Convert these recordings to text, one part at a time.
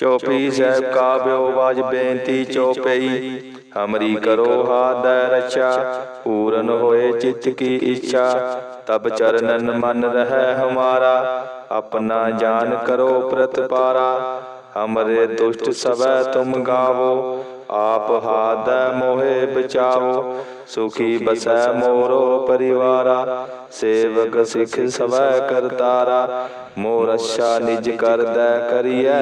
ਚੌਪਈ ਸਾਹਿਬ ਕਾਬਿਓ ਬਾਜ ਬੇਨਤੀ ਚੌਪਈ। ਹਮਰੀ ਕਰੋ ਹਾਦੈ ਰਛਾ। ਪੂਰਨ ਹੋਏ ਚਿੱਤ ਕੀ ਇੱਛਾ। ਤਬ ਚਰਨਨ ਮਨ ਰਹਿ ਹਮਾਰਾ। ਆਪਣਾ ਜਾਨ ਕਰੋ ਪ੍ਰਤਪਾਰਾ। ਹਮਰੇ ਦੁਸ਼ਟ ਸਵੈ ਤੁਮ ਗਾਵੋ। ਆਪ ਹਾਦੈ ਮੋਹਿ ਬਚਾਓ, ਸੁਖੀ ਬਸੈ ਮੋਰੋ ਪਰਿਵਾਰਾ, ਸੇਵਕ ਸਿਖ ਸਵੈ ਕਰਤਾਰਾ, ਮੋਰ ਅੱਛਾ ਨਿਜ ਕਰਦੈ ਕਰੀਐ,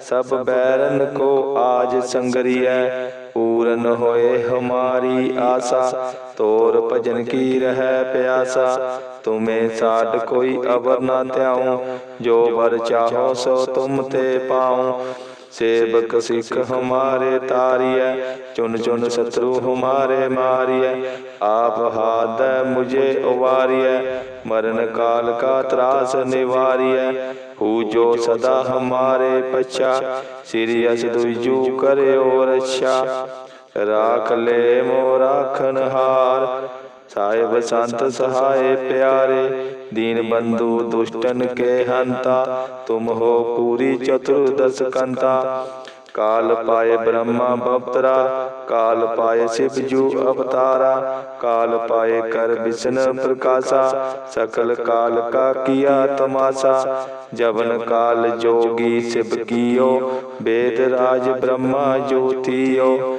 ਸਭ ਬੈਰਨ ਕੋ ਆਜ ਸੰਗਰੀਐ, ਪੂਰਨ ਹੋਏ ਹਮਾਰੀ ਆਸਾ, ਤੋਰ ਭਜਨ ਕੀ ਰਹਿ ਪਿਆਸਾ, ਤੁਮੇ ਸਾਡ ਕੋਈ ਅਵਰ ਨਾ ਧਿਆਉ, ਜੋ ਵਰ ਚਾਹੋ ਸੋ ਤੁਮ ਤੇ ਪਾਉ। ਸੇਵਕ ਸਿੱਖ ਹਮਾਰੇ ਤਾਰੀਐ ਚੁਨ ਚੁਨ ਸਤਰੂ ਹਮਾਰੇ ਮਾਰੀਐ, ਆਪ ਹਾਦੈ ਮੁਝੇ ਉਵਾਰੀਐ, ਮਰਨ ਕਾਲ ਕਾ ਤਰਾਸ ਨਿਵਾਰੀਐ, ਹੂ ਜੋ ਸਦਾ ਹਮਾਰੇ ਪਛਾ, ਸ੍ਰੀ ਅਸ ਦੁਜੂ ਕਰਿਓ ਰੱਛਾ। ਰਾਖ ਲੈ ਮੋ ਰਾਖਨ ਹਾਰ ਸਾਹਿਬ ਸੰਤ ਸਹਾਏ ਪਿਆਰੇ ਦੀਨ ਬੰਧੂ ਦੁਸ਼ਟਨ ਕੇ ਹੰਤਾ ਤੁਮ ਹੋ ਪੂਰੀ ਚਤੁਰਦਸ ਕੰਤਾ ਕਾਲ ਪਾਏ ਬ੍ਰਹਮਾ ਬਵਤਰਾ ਕਾਲ ਪਾਏ ਸਿਵ ਜੂ ਅਵਤਾਰਾ ਕਾਲ ਪਾਏ ਕਰ ਵਿਸ਼ਨ ਪ੍ਰਕਾਸ਼ਾ ਸਕਲ ਕਾਲ ਕਾ ਕੀਆ ਤਮਾਸਾ ਜਵਨ ਕਾਲ ਜੋਗੀ ਸਿਵ ਕੀਓ ਵੇਦ ਰਾਜ ਬ੍ਰਹਮਾ ਜੋਤੀਓ।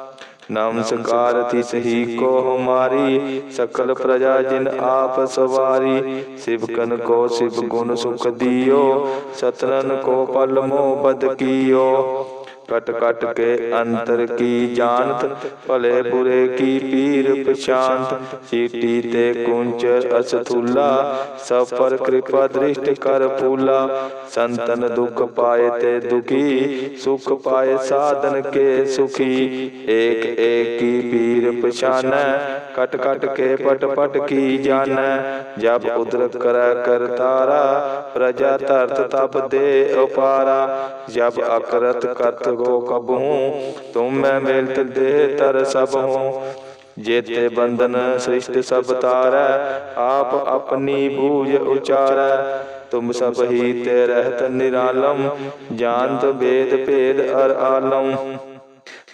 ਨਮਸਕਾਰ ਤਿਸ ਹੀ ਕੋ ਹਮਾਰੀ, ਸਕਲ ਪ੍ਰਜਾ ਜਿਨ ਆਪ ਸਵਾਰੀ। ਸਿਵਕਨ ਕੋ ਸਿਵ ਗੁਣ ਸੁਖ ਦਿਓ, ਸਤਨਨ ਕੋ ਪਲ ਮੋ ਬਦ ਕੀਓ ਕਟ ਕਟ ਕੇ ਅੰਤਰ ਕੀ ਜਾਣਤ, ਭਲੇ ਬੁਰੇ ਕੀ ਪੀਰ ਪਛਾਨਤ ਚੀਟੀ ਤੇ ਕੁੰਚਰ ਅਸਥੂਲਾ ਸਭ ਪਰ ਕਿਰਪਾ ਦ੍ਰਿਸ਼ਟ ਕਰ ਪੂਲਾ ਸੰਤਨ ਦੁਖ ਪਾਏ ਤੇ ਦੁਖੀ, ਸੁਖ ਪਾਏ ਸਾਧਨ ਕੇ ਸੁਖੀ। ਏਕ ਏਕ ਕੀ ਪੀਰ ਪਛਾਨੈ, ਕਟ ਕਟ ਕੇ ਪਟ ਪਟ ਕੀ ਜਾਣੈ। ਜਬ ਉਦਰਕ ਕਰੈ ਕਰਤਾਰਾ ਪ੍ਰਜਾ ਧਰਤ ਤਬ ਦੇ ਉਪਾਰਾ। ਜਬ ਅਕਰਤ ਕਰਤ ਗੋ ਕਬਹੂ ਤੁਮ ਮੈਂ ਮਿਲਤ ਦੇ ਤਰ ਸਭ ਹੂੰ। ਜੇਤੇ ਬੰਧਨ ਸ੍ਰਿਸ਼ਟ ਸਭ ਤਾਰੈ, ਆਪ ਆਪਣੀ ਬੂਝ ਉਚਾਰੈ। ਤੁਮ ਸਭ ਹੀ ਤੇ ਰਹਿਤ ਨਿਰਾਲਮ, ਜਾਣਤ ਵੇਦ ਭੇਦ ਅਰ ਆਲਮ।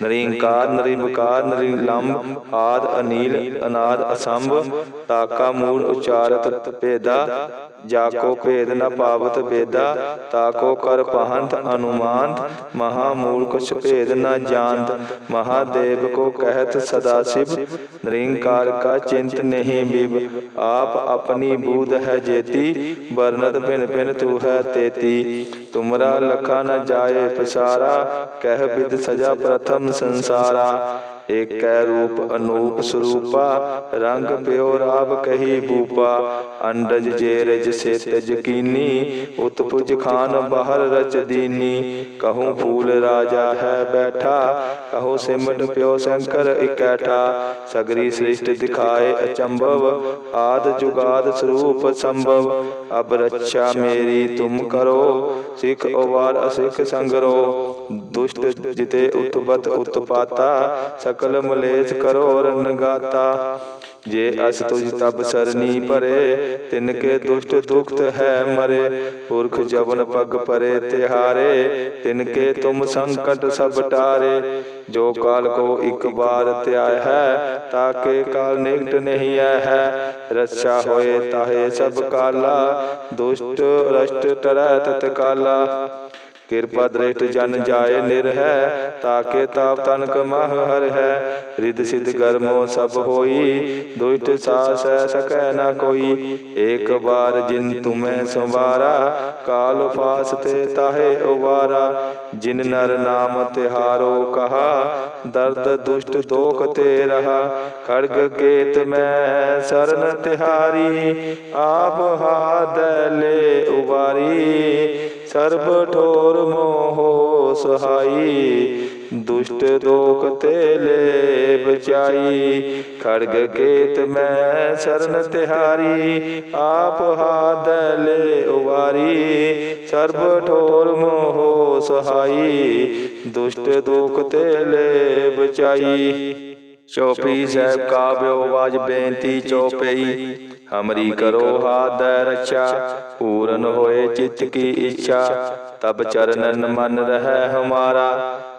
ਨਰਿੰਕਾਰ, ਨਰਿਮਕਾਰ, ਨਰਿਲੰਬ, ਆਦ ਅਨੀਲ, ਅਨਾਦ ਅਸੰਭ, ਤਾਕਾ ਮੂਲ ਉਚਾਰਤ ਭੇਦਾ। ਜਾਕੋ ਭੇਦ ਨ ਪਾਵਤ ਬੇਦਾ ਤਾਕੋ ਕਰ ਪਹੰਤ ਅਨੁਮਾਨਤ ਮਹਾ ਮੂਲ ਕੁਛ ਭੇਦ ਨ ਜਾਣਤ ਮਹਾਦੇਵ ਕੋ ਕਹਿਤ ਸਦਾ ਸਿਵ ਨਰਿੰਕਾਰ ਕਾ ਚਿੰਤ ਨਹੀਂ ਬਿਬ ਆਪ ਆਪਣੀ ਬੂਧ ਹੈ ਜੇਤੀ ਵਰਨਤ ਭਿਨ ਭਿਨ ਤੂ ਹੈ ਤੇਤੀ ਤੁਮਰਾ ਲਖਾ ਨ ਜਾਏ ਪਸਾਰਾ ਕਹਿ ਬਿਦ ਸਜਾ ਪ੍ਰਥਮ ਸੰਸਾਰਾ ਏਕੈ ਰੂਪ ਅਨੂਪ ਸਰੂਪਾ, ਰੰਗ ਪਿਓ ਰਾਵ ਕਹੀ ਬੂਪਾ, ਅੰਡਜ ਜੇ ਰਜ ਸੇਤ ਉਤਪੁਜ ਖਾਨ ਬਾਹਰ ਰਚ ਦੀਨੀ। ਕਹੂੰ ਫੂਲ ਰਾਜਾ ਹੈ ਬੈਠਾ, ਕਹੋ ਸਿਮਟ ਪਿਓ ਸ਼ੰਕਰ ਇਕੈਠਾ। ਸਗਰੀ ਸ੍ਰਿਸ਼ਟ ਦਿਖਾਏ ਅਚੰਭਵ, ਆਦ ਜੁਗਾਦ ਸਰੂਪ ਸੰਭਵ। ਅਬ ਰੱਛਾ ਮੇਰੀ ਤੁਮ ਕਰੋ, ਸਿੱਖ ਉਵਾਰ ਅਸਿੱਖ ਸੰਗਰੋ। ਦੁਸ਼ਟ ਜਿਤੇ ਉਤਪਤ ਉਤਪਾਤਾ ਸਕਲ ਮਲੇਸ਼ ਕਰੋ ਰਨਗਾਤਾ ਜੇ ਅਸ ਤੁਜ ਤਬ ਸਰਨੀ ਭਰੇ ਤਿਨ ਕੇ ਦੁਸ਼ਟ ਦੁਖਤ ਹੈ ਮਰੇ। ਪੁਰਖ ਜਵਨ ਪਗ ਪਰੇ ਤਿਹਾਰੇ, ਤਿਨ ਕੇ ਤੁਮ ਸੰਕਟ ਸਭ ਟਾਰੇ। ਜੋ ਕਾਲ ਕੋ ਇੱਕ ਵਾਰ ਧਿਆਇ ਹੈ ਤਾਕੇ ਕਾਲ ਨਿਕਟ ਨਹੀਂ ਆਇ ਹੈ। ਰੱਛਾ ਹੋਏ ਤਾਹੇ ਸਭ ਕਾਲਾ, ਦੁਸ਼ਟ ਰਸ਼ਟ ਟਰੈ ਤਤ ਕਾਲਾ ਕਿਰਪਾ ਦ੍ਰਿਸ਼ਟ ਜਨ ਜਾਏ ਨਿਰਹਿ, ਤਾਕੇ ਤਾਪ ਤਨਕ ਮਹ ਹਰ ਹੈ ਰਿਦ ਸਿਧ ਗਰਮੋ ਸਭ ਹੋਈ, ਦੁਸ਼ਟ ਸਾਸੈ ਸਕੈ ਨਾ ਕੋਈ। ਏਕ ਬਾਰ ਜਿਨ ਤੁਮੈ ਸੰਵਾਰਾ, ਕਾਲ ਫਾਸ ਤੇ ਤਾਹੇ ਉਵਾਰਾ। ਜਿਨ ਨਰ ਨਾਮ ਤਿਹਾਰੋ ਕਹਾ, ਦਰਦ ਦੁਸ਼ਟ ਦੋਖ ਤੇ ਰਹਾ। ਖੜਗ ਕੇਤ ਮੈਂ ਸਰਨ ਤਿਹਾਰੀ, ਆਪ ਹਾਦ ਲੈ ਉਵਾਰੀ। ਸਰਬ ਠੋਰ ਮੋਹ ਸਹਾਈ, ਦੁਸ਼ਟ ਦੋਖ ਤੇ ਲੈ ਬਚਾਈ ਖੜਗ ਕੇਤ ਮੈਂ ਸਰਨ ਤਿਹਾਰੀ, ਆਪ ਹਾਦ ਲੈ ਉਵਾਰੀ। ਸਰਬ ਠੋਰ ਮੋਹ ਸਹਾਈ, ਦੁਸ਼ਟ ਦੁਖ ਤੇ ਲੈ ਬਚਾਈ ਚੋਪਈ ਸਾਹਿਬ ਕਾ ਬਿਓਵਾਜ ਬੇਨਤੀ ਚੋਪਈ ਹਮਰੀ ਕਰੋ ਹਾਦੈ ਰਛਾ ਪੂਰਨ ਹੋਏ ਚਿੱਤ ਕੀ ਇੱਛਾ, ਤਬ ਚਰਨਨ ਮਨ ਰਹਿ ਹਮਾਰਾ,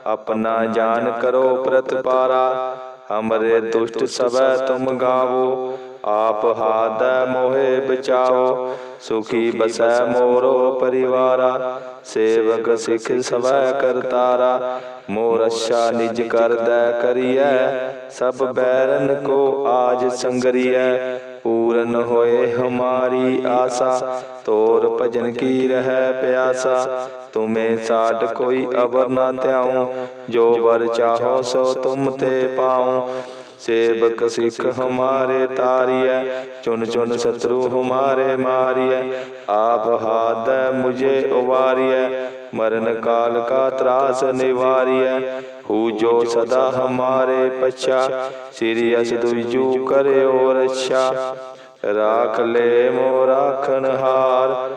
ਆਪਣਾ ਜਾਨ ਕਰੋ ਪ੍ਰਤਪਾਰਾ ਹਮਰੇ ਦੁਸ਼ਟ ਸਭੈ ਤੁਮ ਗਾਵੋ ਆਪ ਹਾਦੈ ਮੋਹਿ ਬਚਾਓ, ਸੁਖੀ ਬਸੈ ਮੋਰੋ ਪਰਿਵਾਰਾ, ਸੇਵਕ ਸਿਖ ਸਵੈ ਕਰਤਾਰਾ, ਮੋਰ ਅੱਛਾ ਨਿਜ ਕਰਦੈ ਕਰੀਐ, ਸਭ ਬੈਰਨ ਕੋ ਆਜ ਸੰਗਰੀਐ, ਪੂਰਨ ਹੋਏ ਹਮਾਰੀ ਆਸਾ, ਤੋਰ ਭਜਨ ਕੀ ਰਹਿ ਪਿਆਸਾ, ਤੁਮੇ ਸਾਡ ਕੋਈ ਅਵਰ ਨਾ ਧਿਆਉ, ਜੋ ਵਰ ਚਾਹੋ ਸੋ ਤੁਮ ਤੇ ਪਾਉ। ਸੇਵਕ ਸਿੱਖ ਹਮਾਰੇ ਤਾਰੀਐ ਚੁਨ ਚੁਨ ਸਤਰੂ ਹਮਾਰੇ ਮਾਰੀਐ, ਆਪ ਹਾਦੈ ਮੁਝੇ ਉਵਾਰੀਐ, ਮਰਨ ਕਾਲ ਕਾ ਤਰਾਸ ਨਿਵਾਰੀਐ, ਹੂ ਜੋ ਸਦਾ ਹਮਾਰੇ ਪਛਾ, ਸ੍ਰੀ ਅਸ ਦੁਜੂ ਕਰਿਓ ਰੱਛਾ, ਰਾਖ ਲੈ ਮੋ ਰਾਖਨ ਹਾਰ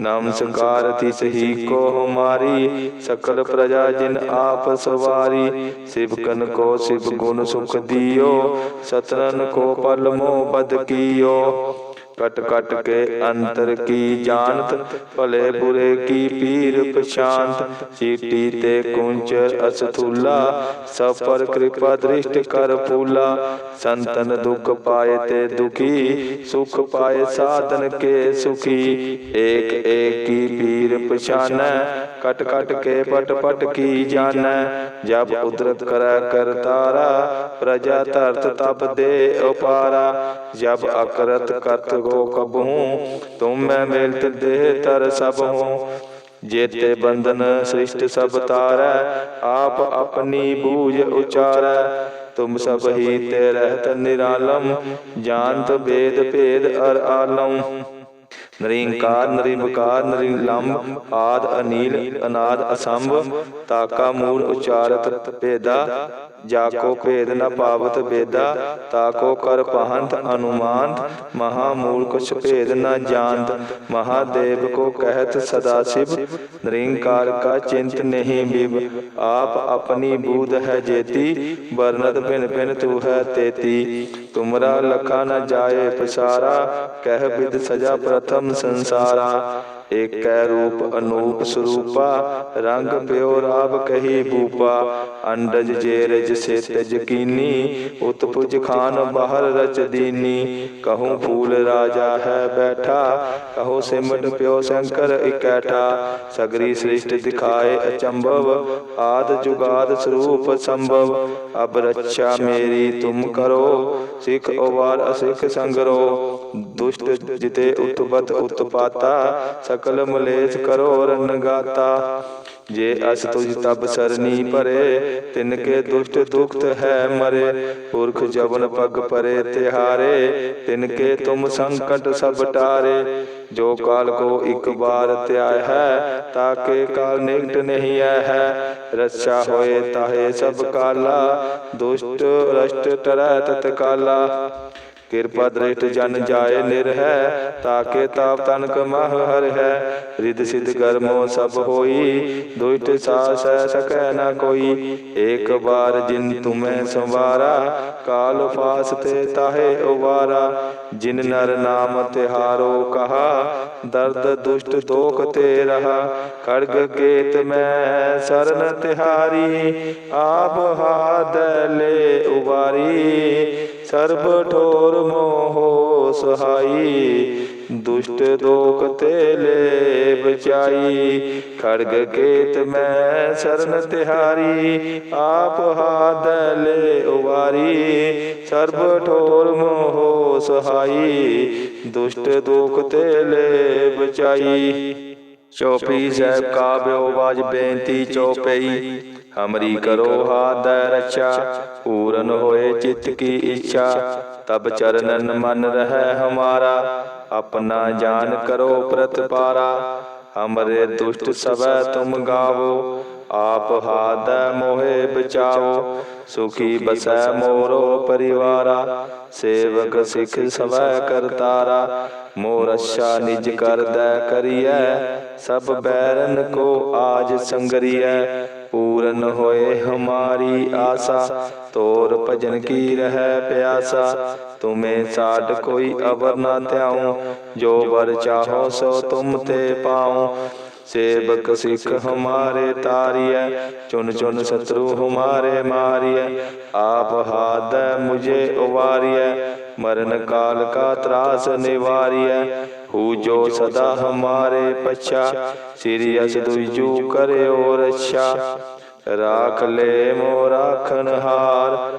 ਨਾਮ ਸਕਾਰਤੀ ਸਹੀ, ਕੋ ਹਮਾਰੀ ਸਕਲ ਪ੍ਰਜਾ ਜਿਨ ਆਪ ਸਵਾਰੀ। ਸਿਵਕਨ ਕੋ ਸਿਵ ਗੁਣ ਸੁਖ ਦਿਓ ਸਤਰਨ ਕੋ ਪਲਮੋ ਬਦ ਕੀਓ। ਕਟ ਕਟ ਕੇ ਅੰਤਰ ਕੀ ਜਾਣਤ, ਭਲੇ ਬੁਰੇ ਕੀ ਪੀਰ ਪਛਾਨਤ ਚੀਟੀ ਤੇ ਕੁੰਚ ਅਸਥੂਲਾ ਸਭ ਪਰ ਕਿਰਪਾ ਦ੍ਰਿਸ਼ਟ ਕਰ ਪੂਲਾ ਸੰਤਨ ਦੁਖ ਪਾਏ ਤੇ ਦੁਖੀ, ਸੁਖ ਪਾਏ ਸਾਧਨ ਕੇ ਸੁਖੀ। ਏਕ ਏਕ ਕੀ ਪੀਰ ਪਛਾਨੈ, ਕਟ ਕਟ ਕੇ ਪਟ ਪਟ ਕੀ ਜਾਣੈ? ਜਬ ਉਦਰਤ ਕਰੈ ਕਰਤਾਰਾ ਪ੍ਰਜਾ ਧਰਤ ਤਪ ਦੇ ਉਪਾਰਾ। ਜਬ ਅਕਰਤ ਕਰਤ जब अकरत करत गो कबहू तुम मैं मिलत देह तर सब हूँ जेते बंधन सृष्ट सब तारै आप अपनी बूझ उचारै तुम सब ही ते रहत निरालम जानत वेद भेद अर आलम ਨਰਿੰਕਾਰ ਨਰਿਵਕਾਰ ਨਰਿਲੰਬ ਆਦ, ਅਨੀਲ, ਅਨਾਦ, ਅਸੰਭ, ਤਾਕਾ, ਮੂਲ, ਉਚਾਰਤ, ਭੇਦਾ ਜਾ ਕੋ ਭੇਦ ਨ ਪਾਵਤ, ਬੇਦਾ, ਤਾਕੋ, ਕਰ, ਪਹੰਤ, ਅਨੁਮਾਨਤ, ਮਹਾ, ਮੂਲ, ਕੁਛ ਭੇਦ ਨ ਜਾਣਤ ਮਹਾਦੇਵ ਕੋ ਕਹਿਤ, ਸਦਾ ਸਿਵ ਨਿਰੰਕਾਰ ਕਾ ਚਿੰਤ ਨਹੀਂ ਬਿਵ, ਆਪ ਆਪਣੀ ਬੂਧ ਹੈ ਜੇਤੀ ਵਰਨਤ ਬਿਨ ਬਿਨ ਤੂ ਹੈ ਤੇਤੀ, ਤੁਮਰਾ ਲਖਾ ਨ ਜਾਏ ਪਸਾਰਾ, ਕਹਿ ਬਿਦ ਸਜਾ ਪ੍ਰਥਮ ਰਤਨ ਸੰਸਾਰਾ, ਏਕੈ ਰੂਪ ਅਨੂਪ ਸਰੂਪਾ, ਰੰਗ ਪਿਓ ਰਾਵ ਕਹੀ ਬੂਪਾ, ਅੰਡਜ ਜੇਰਜ ਸੇਤਜ ਕੀਨੀ ਉਤਪੁਜ ਖਾਨ ਬਾਹਰ ਰਚ ਦੀਨੀ, ਕਹੂੰ ਫੂਲ ਰਾਜਾ ਹੈ ਬੈਠਾ, ਕਹੋ ਸਿਮਟ ਪਿਓ ਸ਼ੰਕਰ ਇਕੈਠਾ, ਸਗਰੀ ਸ੍ਰਿਸ਼ਟ ਦਿਖਾਏ ਅਚੰਭਵ, ਆਦ ਜੁਗਾਦ ਸਰੂਪ ਸੰਭਵ, ਅਬ ਰੱਛਾ ਮੇਰੀ ਤੁਮ ਕਰੋ, ਸਿੱਖ ਉਵਾਰ ਅਸਿੱਖ ਸੰਗਰੋ ਦੁਸ਼ਟ ਜਿਤੇ ਉਤਪਤ ਉਤਪਾਤਾ, ਸਕਲ ਮਲੇਸ਼ ਕਰੋ ਰਣਗਾਤਾ ਜੇ ਅਸ ਤੁਜ ਤਬ ਸਰਨੀ ਪਰੇ ਤਿਨ ਕੇ ਦੁਸ਼ਟ ਦੁਖਤ ਹੈ ਮਰੇ। ਪੁਰਖ ਜਵਨ ਪਗ ਪਰੇ ਤਿਹਾਰੇ ਤਿਨ ਕੇ ਤੁਮ ਸੰਕਟ ਸਭ ਟਾਰੇ। ਜੋ ਕਾਲ ਕੋ ਇੱਕ ਬਾਰ ਧਿਆਇ ਹੈ, ਤਾਕੇ ਕਾਲ ਨਿਕਟ ਨਹੀਂ ਆਇ ਹੈ। ਰੱਛਾ ਹੋਏ ਤਾਹੇ ਸਭ ਕਾਲਾ, ਦੁਸ਼ਟ ਰਸ਼ਟ ਟਰੈ ਤਤਕਾਲਾ ਕਿਰਪਾ ਦ੍ਰਿਸ਼ਟ ਜਨ ਜਾਏ ਨਿਰ ਹੈ ਤਾਕੇ ਤਾਪ ਤਨਕ ਮਹ ਹਰ ਹੈ ਰਿਦ ਸਿਧ ਕਰਮੋ ਸਭ ਹੋਈ ਦੁਇਟ ਸਾਸ ਸਕੈ ਨ ਕੋਈ। ਏਕ ਬਾਰ ਜਿਨ ਤੁਮੈ ਸੰਵਾਰਾ ਕਾਲ ਫਾਸ ਤੇ ਤਾਹੇ ਉਵਾਰਾ। ਜਿਨ ਨਰ ਨਾਮ ਤਿਹਾਰੋ ਕਹਾ ਦਰਦ ਦੁਸ਼ਟ ਦੋਖ ਤੇ ਰਹਾ। ਖੜਗ ਕੇਤ ਮੈਂ ਸਰਨ ਤਿਹਾਰੀ। ਆਪ ਹਾਦ ਲੈ ਉਵਾਰੀ। ਸਰਬ ਠੋਰ ਮੋਹ ਸਹਾਈ, ਦੁਸ਼ਟ ਦੋਖ ਤੇ ਲੈ ਬਚਾਈ ਖੜਗ ਕੇਤ ਮੈਂ ਸਰਨ ਤਿਹਾਰੀ, ਆਪ ਹਾਦ ਲੈ ਉਵਾਰੀ। ਸਰਬ ਠੋਰ ਮੋਹ ਸਹਾਈ, ਦੁਸ਼ਟ ਦੋਖ ਤੇ ਲੈ ਬਚਾਈ ਚੌਪੀ ਸਾਹਿਬ ਕਾ ਬਿਓਵਾਜ ਬੇਨਤੀ ਚੌਪਈ। ਹਮਰੀ ਕਰੋ ਹਾਦ ਰੱਛਾ ਪੂਰਨ ਹੋਏ ਚਿਤ ਕੀ ਇੱਛਾ, ਤਬ ਚਰਨਨ ਮਨ ਰਹਿ ਹਮਾਰਾ, ਆਪਣਾ ਜਾਨ ਕਰੋ ਪ੍ਰਤਪਾਰਾ ਹਮਰੇ ਦੁਸ਼ਟ ਸਭੈ ਤੁਮ ਗਾਵੋ, ਆਪ ਹਾਦ ਮੋਹਿ ਬਚਾਓ, ਸੁਖੀ ਬਸੈ ਮੋਰੋ ਪਰਿਵਾਰਾ, ਸੇਵਕ ਸਿਖ ਸਵੈ ਕਰਤਾਰਾ, ਮੋਰ ਅੱਛਾ ਨਿਜ ਕਰਦੈ ਕਰੀਐ, ਸਭ ਬੈਰਨ ਕੋ ਆਜ ਸੰਗਰੀਐ ਪੂਰਨ ਹੋਏ ਹਮਾਰੀ ਆਸਾ। ਤੋਰ ਭਜਨ ਕੀ ਰਹਿ ਪਿਆਸਾ। ਤੁਮੇ ਸਾਡ ਕੋਈ ਅਵਰ ਨਾ ਧਿਆਉ। ਜੋ ਵਰ ਚਾਹੋ ਸੋ ਤੁਮ ਤੇ ਪਾਉ। ਸੇਵਕ ਸਿੱਖ ਹਮਾਰੇ ਤਾਰੀਐ ਚੁਨ ਚੁਨ ਸਤਰੂ ਹਮਾਰੇ ਮਾਰੀਐ, ਆਪ ਹਾਦੈ ਮੁਝੇ ਉਵਾਰੀਐ, ਮਰਨ ਕਾਲ ਕਾ ਤਰਾਸ ਨਿਵਾਰੀਐ, ਹੂ ਜੋ ਸਦਾ ਹਮਾਰੇ ਪਛਾ, ਸ੍ਰੀ ਅਸ ਦੁਜੂ ਕਰਿਓ ਰੱਛਾ, ਰਾਖ ਲੈ ਮੋ ਰਾਖਨ ਹਾਰ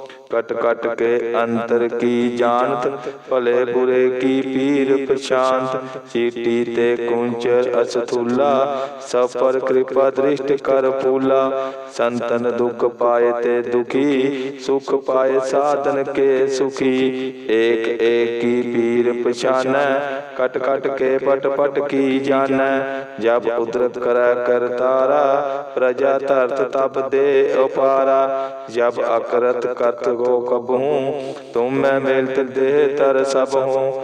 ਕਟ ਕਟ ਕੇ ਅੰਤਰ ਕੀ ਜਾਣਤ ਭਲੇ ਬੁਰੇ ਕੀ ਪੀਰ ਪਛਾਨਤ ਚੀਟੀ ਤੇ ਕੁੰਚਰ ਅਸਥੂਲਾ ਸਭ ਪਰ ਕਿਰਪਾ ਦ੍ਰਿਸ਼ਟ ਕਰ ਪੂਲਾ ਸੰਤਨ ਦੁਖ ਪਾਏ ਤੇ ਦੁਖੀ ਸੁਖ ਪਾਏ ਸਾਧਨ ਕੇ ਸੁਖੀ ਏਕ ਏਕ ਕੀ ਪੀਰ ਪਛਾਨੈ ਕਟ ਕਟ ਕੇ ਪਟ ਪਟ ਕੀ ਜਾਣੈ? ਜਬ ਉਦਰਤ ਕਰੈ ਕਰਤਾਰਾ ਪ੍ਰਜਾ ਧਰਤ ਤਬ ਦੇ ਉਪਾਰਾ। ਜਬ ਅਕਰਤ ਕਰਤ ਗੋ ਕਬਹੂ, ਤੁਮ ਮੈਂ ਮਿਲਤ ਦੇਹ ਤਰ ਸਭ ਹੂੰ।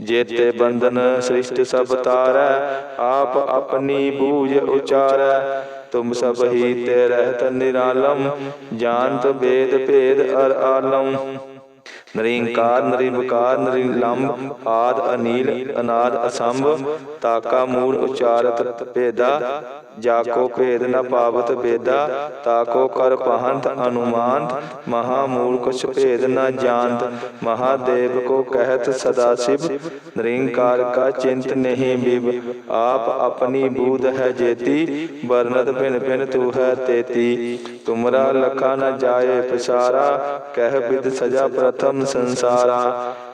ਜੇਤੇ ਬੰਧਨ ਸ੍ਰਿਸ਼ਟ ਸਭ ਤਾਰੈ, ਆਪ ਆਪਣੀ ਬੂਝ ਉਚਾਰੈ। ਤੁਮ ਸਭ ਹੀ ਤੇ ਰਹਿਤ ਨਿਰਾਲਮ, ਜਾਣਤ ਵੇਦ ਭੇਦ ਅਰ ਆਲਮ। ਨਰਿੰਕਾਰ ਨਰਿਵਕਾਰ ਨਰਿਲੰਬ ਆਦ ਅਨੀਲ ਅਨਾਦ ਅਸੰਭ ਤਾਕਾ ਮੂੜ ਉਚਾਰਤ ਭੇਦਾ ਜਾਕੋ ਭੇਦ ਨ ਪਾਵਤ ਬੇਦਾ ਤਾਕੋ ਕਰ ਪਹੰਤ ਅਨੁਮਾਨਤ, ਮਹਾ ਮੂਲ ਭੇਦ ਨ ਜਾਣਤ, ਮਹਾਦੇਵ ਕੋ ਕਹਿਤ ਸਦਾ ਸਿਵ, ਨਿਰੰਕਾਰ ਕਾ ਚਿੰਤ ਨਹੀਂ ਬਿਬ ਆਪ ਆਪਣੀ ਬੂਧ ਹੈ ਜੇਤੀ ਵਰਨਤ ਭਿਨ ਭਿਨ ਤੂ ਹੈ ਤੇਤੀ, ਤੁਮਰਾ ਲਖਾ ਨ ਜਾਏ ਪਸਾਰਾ, ਕਹਿ ਬਿਦ ਸਜਾ ਪ੍ਰਥਮ ਸੰਸਾਰਾ।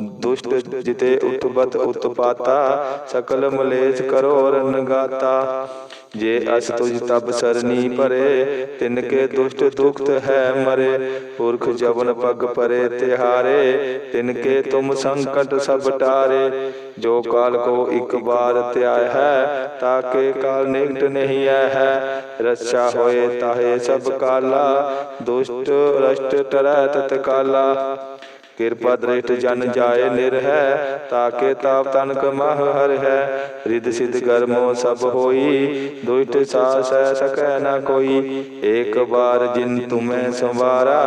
ਦੁਸ਼ਟ ਜਿਤੇ ਉਤਪਤ ਉਤਪਾਤਾ, ਸਕਲ ਮਲੇਸ਼ ਕਰੋ ਰਨਗਾਤਾ ਜੇ ਅਸ ਤੁਜ ਤਬ ਸਰਨੀ ਭਰੇ, ਤਿਨ ਕੇ ਦੁਸ਼ਟ ਦੁਖਤ ਹੈ ਮਰੇ। ਪੁਰਖ ਜਵਨ ਪਗ ਪਰੇ ਤਿਹਾਰੇ, ਤਿਨ ਕੇ ਤੁਮ ਸੰਕਟ ਸਭ ਟਾਰੇ। ਜੋ ਕਾਲ ਕੋ ਇੱਕ ਬਾਰ ਧਿਆਇ ਹੈ ਤਾਕੇ ਕਾਲ ਨਿਕਟ ਨਹੀਂ ਆਇ ਹੈ। ਰੱਛਾ ਹੋਏ ਤਾਹੇ ਸਭ ਕਾਲਾ, ਦੁਸ਼ਟ ਰਸ਼ਟ ਟਰੈ ਤਤਕਾਲਾ। ਕਿਰਪਾ ਦ੍ਰਿਸ਼ਟ ਜਨ ਜਾਏ ਨਿਰਹਿ ਤਾਕੇ ਤਾਪ ਤਨਕ ਮਹ ਹਰ ਹੈ ਰਿਦ ਸਿਧ ਗਰਮੋ ਸਭ ਹੋਈ ਦੁਇਟ ਸਾਸ ਸਕੈ ਨ ਕੋਈ। ਏਕ ਬਾਰ ਜਿਨ ਤੁਮੈ ਸੰਵਾਰਾ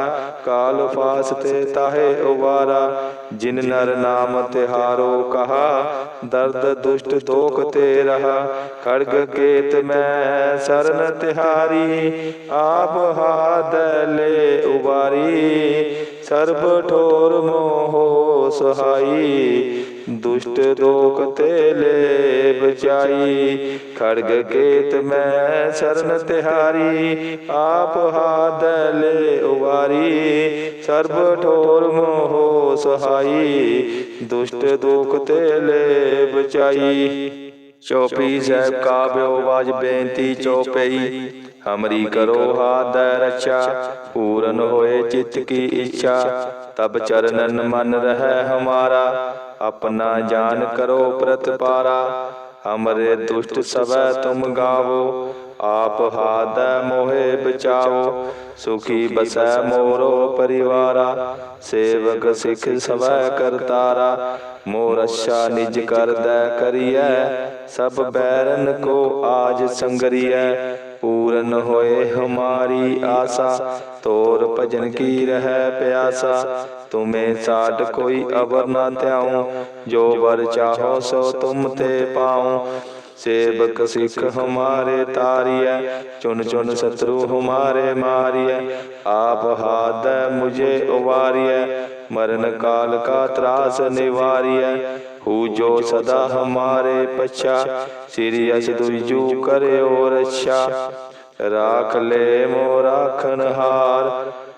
ਕਾਲ ਫਾਸ ਤੇ ਤਾਹੇ ਉਵਾਰਾ। ਜਿਨ ਨਰ ਨਾਮ ਤਿਹਾਰੋ ਕਹਾ, ਦਰਦ ਦੁਸ਼ਟ ਦੋਖ ਤੇ ਰਹਾ ਖੜਗ ਕੇਤ ਮੈਂ ਸਰਨ ਤਿਹਾਰੀ, ਆਪ ਹਾਦ ਲੈ ਉਬਾਰੀ, ਸਰਬ ਠੋਰ ਮੋਹ ਸਹਾਈ, ਦੁਸ਼ਟ ਦੋਖ ਤੇ ਲੈ ਬਚਾਈ, ਖੜਗ ਕੇਤ ਮੈਂ ਸਰਨ ਤਿਹਾਰੀ, ਆਪ ਹਾਦ ਲੈ ਉਵਾਰੀ ਸਰਬ ਠੋਰ ਮੋਹ ਸਹਾਈ, ਦੁਸ਼ਟ ਦੋਖ ਤੇ ਲੈ ਬਚਾਈ ਚੌਪੀ ਸਾਹਿਬ ਕਾਬਿਓ ਬਾਜ ਬੇਨਤੀ ਚੌਪਈ, ਹਮਰੀ ਕਰੋ ਹਾਦ ਰੱਛਾ, ਪੂਰਨ ਹੋਏ ਚਿਤ ਕੀ ਇੱਛਾ। ਤਬ ਚਰਨਨ ਮਨ ਰਹਿ ਹਮਾਰਾ, ਆਪਣਾ ਜਾਨ ਕਰੋ ਪ੍ਰਤਪਾਰਾ। ਹਮਰੇ ਦੁਸ਼ਟ ਸਵੈ ਤੁਮ ਗਾਵੋ ਆਪ ਹਾਦ ਮੋਹਿ ਬਚਾਓ, ਸੁਖੀ ਬਸੈ ਮੋਰੋ ਪਰਿਵਾਰਾ, ਸੇਵਕ ਸਿਖ ਸਵੈ ਕਰਤਾਰਾ, ਮੋਰ ਅੱਛਾ ਨਿਜ ਕਰਦੈ ਕਰੀਐ, ਸਭ ਬੈਰਨ ਕੋ ਆਜ ਸੰਗਰੀਐ, ਪੂਰਨ ਹੋਏ ਹਮਾਰੀ ਆਸਾ, ਤੋਰ ਭਜਨ ਕੀ ਰਹਿ ਪਿਆਸਾ, ਤੁਮੇ ਸਾਡ ਕੋਈ ਅਵਰ ਨਾ ਧਿਆਉ, ਜੋ ਵਰ ਚਾਹੋ ਸੋ ਤੁਮ ਤੇ ਪਾਉ। ਸੇਵਕ ਸਿੱਖ ਹਮਾਰੇ ਤਾਰੀਐ ਚੁਨ ਚੁਨ ਸਤਰੂ ਹਮਾਰੇ ਮਾਰੀਐ, ਆਪ ਹਾਦੈ ਮੁਝੇ ਉਵਾਰੀਐ, ਮਰਨ ਕਾਲ ਕਾ ਤਰਾਸ ਨਿਵਾਰੀਐ, ਹੂ ਜੋ ਸਦਾ ਹਮਾਰੇ ਪਛਾ, ਸ੍ਰੀ ਅਸ ਦੁਜੂ ਕਰਿਓ ਰੱਛਾ, ਰਾਖ ਲੈ ਮੋ ਰਾਖਨ ਹਾਰ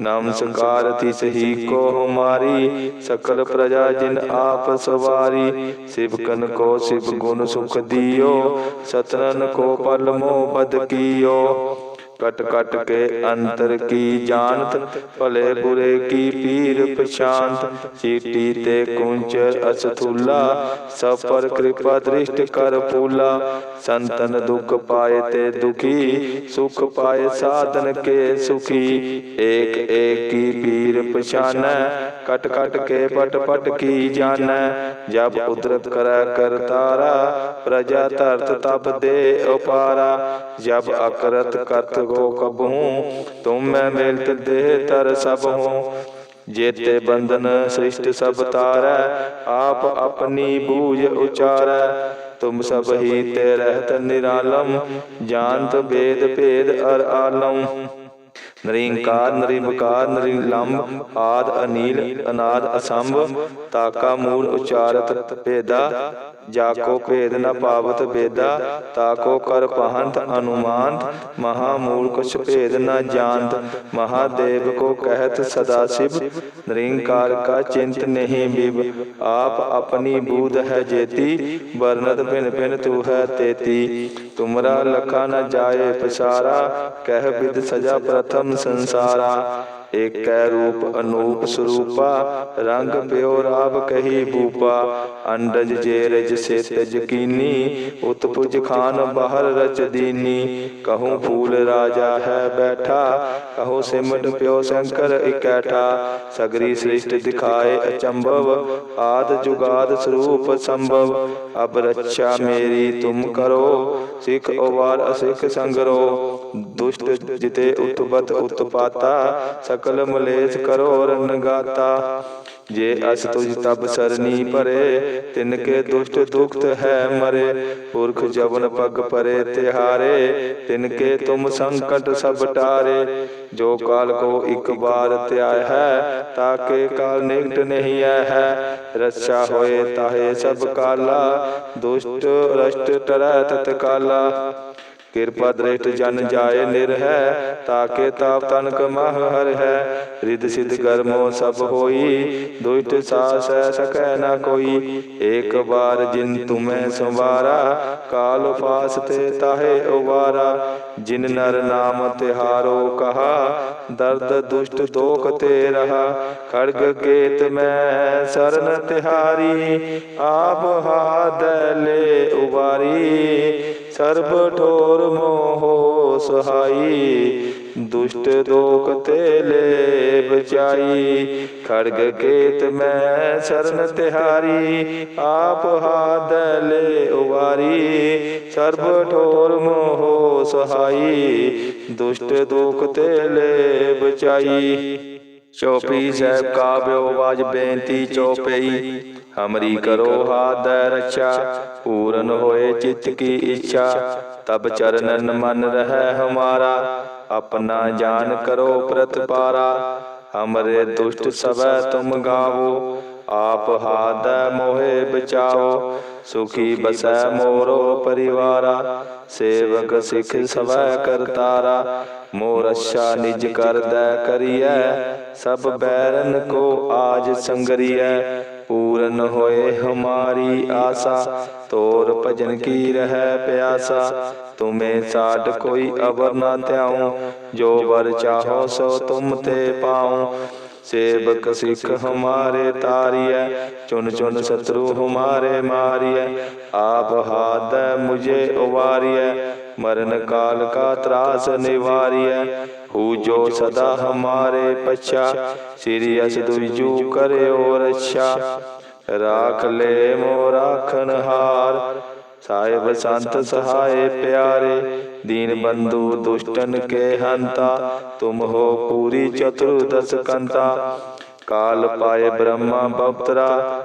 ਨਮਸਕਾਰ ਤਿਸ ਹੀ ਕੋ ਹਮਾਰੀ ਸਕਲ ਪ੍ਰਜਾ ਜਿਨ ਆਪ ਸਵਾਰੀ ਸਿਵਕਨ ਕੋ ਸਿਵ ਗੁਣ ਸੁਖ ਦਿਓ ਸਤਨਨ ਕੋ ਪਲ ਮੋ ਬਦ ਕੀਓ। ਕਟ ਕਟ ਕੇ ਅੰਤਰ ਕੀ ਜਾਣਤ? ਭਲੇ ਬੁਰੇ ਕੀ ਪੀਰ ਪਛਾਨਤ ਚੀਟੀ ਤੇ ਕੁੰਚਰ ਅਸਥੂਲਾ ਸਭ ਪਰ ਕਿਰਪਾ ਦ੍ਰਿਸ਼ਟ ਕਰ ਪੂਲਾ ਸੰਤਨ ਦੁਖ ਪਾਏ ਤੇ ਦੁਖੀ ਸੁਖ ਪਾਏ ਸਾਧਨ ਕੇ ਸੁਖੀ ਏਕ ਏਕ ਕੀ ਪੀਰ ਪਛਾਨੈ ਕਟ ਕਟ ਕੇ ਪਟ ਪਟ ਕੀ ਜਾਣੈ ਜਬ ਉਦਰਤ ਕਰੈ ਕਰਤਾਰਾ ਪ੍ਰਜਾ ਧਰਤ ਤਬ ਦੇ ਉਪਾਰਾ। ਜਬ ਅਕਰਤ ਕਰਤ ਗੋ ਕਬਹੂ, ਤੁਮ ਮੈਂ ਮਿਲਤ ਦੇਹ ਤਰ ਸਭ ਹੂੰ। ਜੇਤੇ ਬੰਧਨ ਸ੍ਰਿਸ਼ਟ ਸਭ ਤਾਰੈ, ਆਪ ਆਪਣੀ ਬੂਝ ਉਚਾਰੈ। ਤੁਮ ਸਭ ਹੀ ਤੇ ਰਹਿਤ ਨਿਰਾਲਮ, ਜਾਣਤ ਬੇਦ ਭੇਦ ਅਰ ਆਲਮ। ਨਰਿੰਕਾਰ ਨਰਿਮਕਾਰ ਨਰਿਲੰਬ ਆਦ ਅਨੀਲ ਅਨਾਦ ਅਸੰਭ ਤਾਕਾ ਮੂਲ ਉਚਾਰਤ ਭੇਦਾ ਜਾਕੋ ਭੇਦ ਨ ਪਾਵਤ ਬੇਦਾ ਤਾਕੋ ਕਰ ਪਹੰਤ ਅਨੁਮਾਨਤ ਮਹਾ ਮੂਲ ਕੁਛ ਭੇਦ ਨ ਜਾਣਤ ਮਹਾਦੇਵ ਕੋ ਕਹਿਤ ਸਦਾ ਸਿਵ ਨਰਿੰਕਾਰ ਕਾ ਚਿੰਤ ਨਹੀਂ ਬਿਬ ਆਪ ਆਪਣੀ ਬੂਧ ਹੈ ਜੇਤੀ ਵਰਨਤ ਭਿਨ ਭਿਨ ਤੂ ਹੈ ਤੇਤੀ ਤੁਮਰਾ ਲਖਾ ਨ ਜਾਏ ਪਸਾਰਾ ਕਹਿ ਬਿਦ ਸਜਾ ਪ੍ਰਥਮ ਸੰਸਾਰਾ ਏਕੈ ਰੂਪ ਅਨੂਪ ਸਰੂਪਾ, ਰੰਗ ਪਿਓ ਰਾਵ ਕਹੀ ਬੂਪਾ ਅੰਡਜ ਜੇ ਰਜ ਸਿਤ ਜਕੀਨੀ ਉਤਪੁਜ ਖਾਨ ਬਾਹਰ ਰਚ ਦੀਨੀ। ਕਹੂੰ ਫੂਲ ਰਾਜਾ ਹੈ ਬੈਠਾ, ਕਹੋ ਸਿਮਟ ਪਿਓ ਸ਼ੰਕਰ ਇਕੈਠਾ। ਸਗਰੀ ਸ੍ਰਿਸ਼ਟ ਦਿਖਾਏ ਅਚੰਭਵ, ਆਦ ਜੁਗਾਦ ਸਰੂਪ ਸੰਭਵ। ਅਬ ਰੱਛਾ ਮੇਰੀ ਤੁਮ ਕਰੋ, ਸਿੱਖ ਉਵਾਰ ਅਸਿੱਖ ਸੰਗਰੋ। ਦੁਸ਼ਟ ਜਿਤੇ ਉਤਪਤ ਉਤਪਾਤਾ ਸਕਲ ਮਲੇਸ਼ ਕਰੋ ਰਨਗਾਤਾ ਜੇ ਅਸ ਤੁਜ ਤਬ ਸਰਨੀ ਭਰੇ ਤਿਨ ਕੇ ਦੁਸ਼ਟ ਦੁਖਤ ਹੈ ਮਰੇ। ਪੁਰਖ ਜਵਨ ਪਗ ਪਰੇ ਤਿਹਾਰੇ, ਤਿਨ ਕੇ ਤੁਮ ਸੰਕਟ ਸਭ ਟਾਰੇ। ਜੋ ਕਾਲ ਕੋ ਇੱਕ ਬਾਰ ਧਿਆਇ ਹੈ ਤਾਕੇ ਕਾਲ ਨਿਕਟ ਨਹੀਂ ਆਇ ਹੈ। ਰੱਛਾ ਹੋਏ ਤਾਹੇ ਸਭ ਕਾਲਾ, ਦੁਸ਼ਟ ਰਸ਼ਟ ਟਰੈ ਤਤ ਕਾਲਾ ਕਿਰਪਾ ਦ੍ਰਿਸ਼ਟ ਜਨ ਜਾਏ ਨਿਰਹਿ, ਤਾਕੇ ਤਾਪ ਤਨ ਕਮਹ ਹਰ ਹੈ ਰਿਦ ਸਿਧ ਕਰਮੋ ਸਭ ਹੋਈ, ਦੁਸ਼ਟ ਸਾਸ ਸਕੈ ਨਾ ਕੋਈ। ਏਕ ਬਾਰ ਜਿਨ ਤੁਮੈ ਸੰਵਾਰਾ, ਕਾਲ ਫਾਸ ਤੇ ਤਾਹੇ ਉਵਾਰਾ। ਜਿਨ ਨਰ ਨਾਮ ਤਿਹਾਰੋ ਕਹਾ, ਦਰਦ ਦੁਸ਼ਟ ਦੋਖ ਤੇ ਰਹਾ। ਖੜਗ ਕੇਤ ਮੈਂ ਸਰਨ ਤਿਹਾਰੀ, ਆਪ ਹਾਦ ਲੈ ਉਵਾਰੀ। ਸਰਬ ਠੋਰ ਮੋਹ ਸਹਾਈ, ਦੁਸ਼ਟ ਦੋਖ ਤੇ ਲੈ ਬਚਾਈ ਖੜਗ ਕੇਤ ਮੈਂ ਸਰਨ ਤਿਹਾਰੀ, ਆਪ ਹਾਦ ਲੈ ਉਵਾਰੀ। ਸਰਬ ਠੋਰ ਮੋਹ ਸਹਾਈ, ਦੁਸ਼ਟ ਦੋਖ ਤੇ ਲੈ ਬਚਾਈ ਚੌਪੀ ਸਾਹਿਬ ਕਾਬਿਓ ਬਾਜ ਬੇਨਤੀ ਚੌਪਈ ਹਮਰੀ ਕਰੋ ਹਾਦ ਰਛਾ, ਪੂਰਨ ਹੋਏ ਚਿਤ ਕੀ ਇੱਛਾ। ਤਬ ਚਰਨਨ ਮਨ ਰਹਿ ਹਮਾਰਾ, ਆਪਣਾ ਜਾਨ ਕਰੋ ਪ੍ਰਤਪਾਰਾ ਹਮਰੇ ਦੁਸ਼ਟ ਸਵੈ ਤੁਮ ਗਾਵੋ, ਆਪ ਹਾਦ ਮੋਹਿ ਬਚਾਓ। ਸੁਖੀ ਬਸੈ ਮੋਰੋ ਪਰਿਵਾਰਾ, ਸੇਵਕ ਸਿਖ ਸਵੈ ਕਰਤਾਰਾ ਮੋਰ ਅੱਛਾ ਨਿਜ ਕਰਦੈ ਕਰੀਐ, ਸਭ ਬੈਰਨ ਕੋ ਆਜ ਸੰਗਰੀਐ। ਪੂਰਨ ਹੋਏ ਹਮਾਰੀ ਆਸਾ, ਤੋਰ ਭਜਨ ਕੀ ਰਹਿ ਪਿਆਸਾ। ਤੁਮੇ ਸਾਡ ਕੋਈ ਅਵਰ ਨਾ ਧਿਆਉ, ਜੋ ਵਰ ਚਾਹੋ ਸੋ ਤੁਮ ਤੇ ਪਾਉ। ਸੇਵਕ ਸਿੱਖ ਹਮਾਰੇ ਤਾਰੀਐ ਚੁਨ ਚੁਨ ਸਤਰੂ ਹਮਾਰੇ ਮਾਰੀਐ। ਆਪ ਹਾਦ ਮੁਝੇ ਉਵਾਰੀਐ, ਮਰਨ ਕਾਲ ਕਾ ਤਰਾਸ ਨਿਵਾਰੀਐ। ਹੂ ਜੋ ਸਦਾ ਹਮਾਰੇ ਪਛਾ, ਸ੍ਰੀ ਅਸ ਦੁਜੂ ਕਰਿਓ ਰਛਾ। ਰਾਖ ਲੈ ਮੋ ਰਾਖਨ ਹਾਰ, ਸਾਹਿਬ ਸੰਤ ਸਹਾਏ ਪਿਆਰੇ, ਦੀਨ ਬੰਧੂ ਦੁਸ਼ਟਨ ਕੇ ਹੰਤਾ, ਤੁਮ ਹੋ ਪੂਰੀ ਚਤੁਰਦਸ ਕੰਤਾ। ਕਾਲ ਪਾਏ ਬ੍ਰਹਮਾ ਬਵਤਰਾ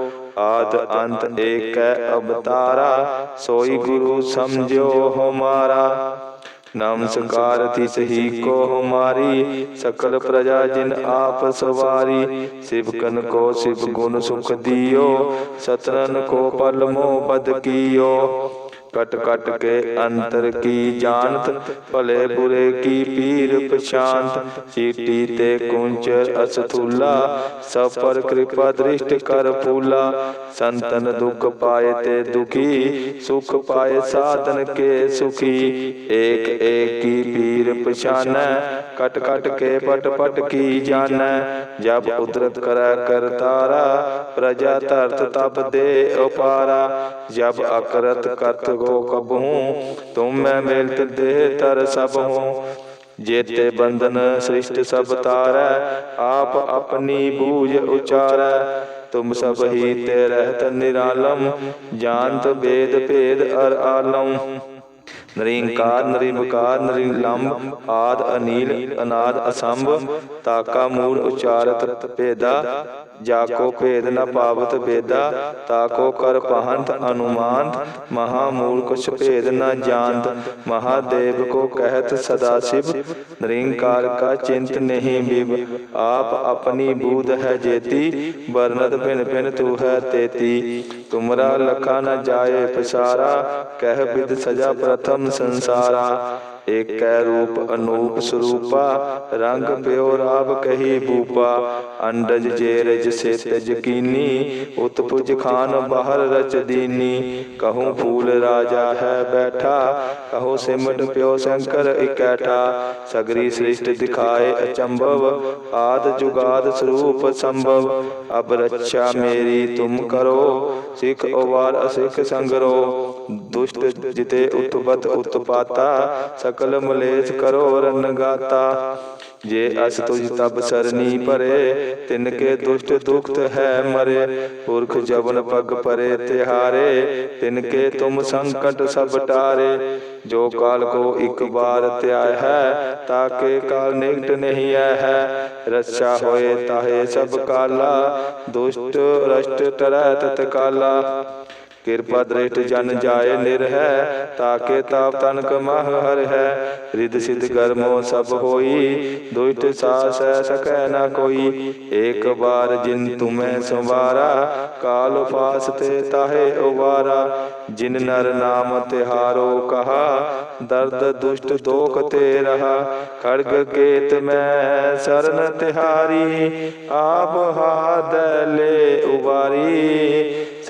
ਆਦ ਅੰਤ ਏਕੈ ਅਵਤਾਰਾ, ਸੋਈ ਗੁਰੂ ਸਮਝਿਓ ਹਮਾਰਾ। ਨਮਸਕਾਰ ਤਿਸ ਹੀ ਕੋ ਹਮਾਰੀ, ਸਕਲ ਪ੍ਰਜਾ ਜਿਨ ਆਪ ਸਵਾਰੀ। ਸਿਵਕਨ ਕੋ ਸਿਵ ਗੁਣ ਸੁਖ ਦਿਓ, ਸਤਨਨ ਕੋ ਪਲ ਮੋ ਬਦ ਕੀਓ। ਕਟ ਕਟ ਕੇ ਅੰਤਰ ਕੀ ਜਾਣਤ ਭਲੇ ਬੁਰੇ ਕੀ ਪੀਰ ਪਛਾਨਤ ਚੀਟੀ ਤੇ ਕੁੰਚਰ ਅਸਥੂਲਾ ਸਭ ਪਰ ਕਿਰਪਾ ਦ੍ਰਿਸ਼ਟ ਕਰ ਫੂਲਾ ਸੰਤਨ ਦੁਖ ਪਾਏ ਤੇ ਦੁਖੀ ਸੁਖ ਪਾਏ ਸਾਧਨ ਕੇ ਸੁਖੀ ਏਕ ਏਕ ਕੀ ਪੀਰ ਪਛਾਨੈ ਕਟ ਕਟ ਕੇ ਪਟ ਪਟ ਕੀ ਜਾਣੈ? ਜਬ ਉਦਰਤ ਕਰੈ ਕਰਤਾਰਾ ਪ੍ਰਜਾ ਧਰਤ ਤਬ ਦੇ ਉਪਾਰਾ। ਜਬ ਅਕਰਤ ਕਰਤ ਗੋ ਕਬਹੂ, ਤੁਮ ਮੈਂ ਮਿਲਤ ਦੇਹ ਤਰ ਸਭ ਹੂੰ। ਜੇਤੇ ਬੰਧਨ ਸ੍ਰਿਸ਼ਟ ਸਭ ਤਾਰੈ, ਆਪ ਆਪਣੀ ਬੂਝ ਉਚਾਰੈ। ਤੁਮ ਸਭ ਹੀ ਤੇ ਰਹਿਤ ਨਿਰਾਲਮ, ਜਾਣਤ ਵੇਦ ਭੇਦ ਅਰ ਆਲਮ। ਨਰਿੰਕਾਰ ਨਰਿਮਕਾਰ ਨਰਿਲੰਬ ਆਦ, ਅਨੀਲ, ਅਨਾਦ, ਅਸੰਭ, ਤਾਕਾ, ਮੂਲ, ਉਚਾਰਤ, ਭੇਦਾ, ਜਾਕੋ, ਭੇਦ, ਨ ਪਾਵਤ ਬੇਦਾ ਤਾਕੋ, ਕਰ, ਪਹੰਤ, ਅਨੁਮਾਨਤ, ਮਹਾ, ਮੂਲ, ਕੁਛ ਭੇਦ, ਨ ਜਾਣਤ ਮਹਾਦੇਵ ਕੋ ਕਹਿਤ, ਸਦਾ ਸਿਵ ਨਿਰੰਕਾਰ ਕਾ ਚਿੰਤ ਨਹੀਂ ਬਿਬ ਆਪ ਆਪਣੀ ਬੂਧ ਹੈ ਜੇਤੀ, ਵਰਨਤ ਭਿਨ ਭਿਨ ਤੂ ਹੈ ਤੇਤੀ, ਤੁਮਰਾ ਲਖਾ ਨ ਜਾਏ ਪਸਾਰਾ, ਕਹਿ ਬਿਦ ਸਜਾ ਪ੍ਰਥਮ ਸੰਸਾਰਾ, ਏਕੈ ਰੂਪ ਅਨੂਪ ਸਰੂਪਾ, ਰੰਗ ਪਿਓ ਰਾਵ ਕਹੀ ਬੂਪਾ, ਅੰਡਜ ਜੇਰਜ ਸਿਤ ਜਕੀਨੀ ਉਤਪੁਜ ਖਾਨ ਬਾਹਰ ਰਚ ਦੀਨੀ, ਕਹੂੰ ਫੂਲ ਰਾਜਾ ਹੈ ਬੈਠਾ, ਕਹੋ ਸਿਮਟ ਪਿਓ ਸ਼ੰਕਰ ਇਕੈਠਾ, ਸਗਰੀ ਸ੍ਰਿਸ਼ਟ ਦਿਖਾਏ ਅਚੰਭਵ, ਆਦ ਜੁਗਾਦ ਸਰੂਪ ਸੰਭਵ, ਅਬ ਰੱਛਾ ਮੇਰੀ ਤੁਮ ਕਰੋ, ਸਿੱਖ ਉਵਾਰ ਅਸਿੱਖ ਸੰਗਰੋ ਦੁਸ਼ਟ ਜਿਤੇ ਉਤਪਤ ਉਤਪਾਤਾ, ਸਕਲ ਮਲੇਸ਼ ਕਰੋ ਰਨ ਗਾਤਾ। ਜੇ ਅਸ ਤੁਜ ਤਬ ਸਰਨੀ ਭਰੇ ਤਿਨ ਕੇ ਦੁਸ਼ਟ ਦੁਖਤ ਹੈ ਮਰੇ। ਪੁਰਖ ਜਬਨ ਪਗ ਪਰੇ ਤਿਹਾਰੇ ਤਿਨ ਕੇ ਤੁਮ ਸੰਕਟ ਸਭ ਟਾਰੇ। ਜੋ ਕਾਲ ਕੋ ਇੱਕ ਬਾਰ ਧਿਆਇ ਹੈ, ਤਾਕੇ ਕਾਲ ਨਿਕਟ ਨਹੀਂ ਆਇ ਹੈ। ਰੱਛਾ ਹੋਏ ਤਾਹੇ ਸਭ ਕਾਲਾ, ਦੁਸ਼ਟ ਰਸ਼ਟ ਟਰੈ ਤਤ ਕਾਲਾ। ਕਿਰਪਾ ਦ੍ਰਿਸ਼ਟ ਜਨ ਜਾਏ ਨਿਰਹੈ ਤਾਕੇ ਤਾਪ ਤਨ ਕਮਹ ਹਰ ਹੈ। ਰਿਦ ਸਿਧ ਕਰਮੋ ਸਭ ਹੋਈ ਦੁਇਟ ਸਾਸੈ ਸਕੈ ਨਾ ਕੋਈ। ਏਕ ਬਾਰ ਜਿਨ ਤੁਮੈ ਸੰਵਾਰਾ ਕਾਲ ਫਾਸ ਤੇ ਤਾਹੇ ਉਵਾਰਾ। ਜਿਨ ਨਰ ਨਾਮ ਤਿਹਾਰੋ ਕਹਾ ਦਰਦ ਦੁਸ਼ਟ ਦੋਖ ਤੇ ਰਹਾ। ਖੜਗ ਕੇਤ ਮੈਂ ਸਰਨ ਤਿਹਾਰੀ ਆਪ ਹਾਦ ਲੈ ਉਵਾਰੀ।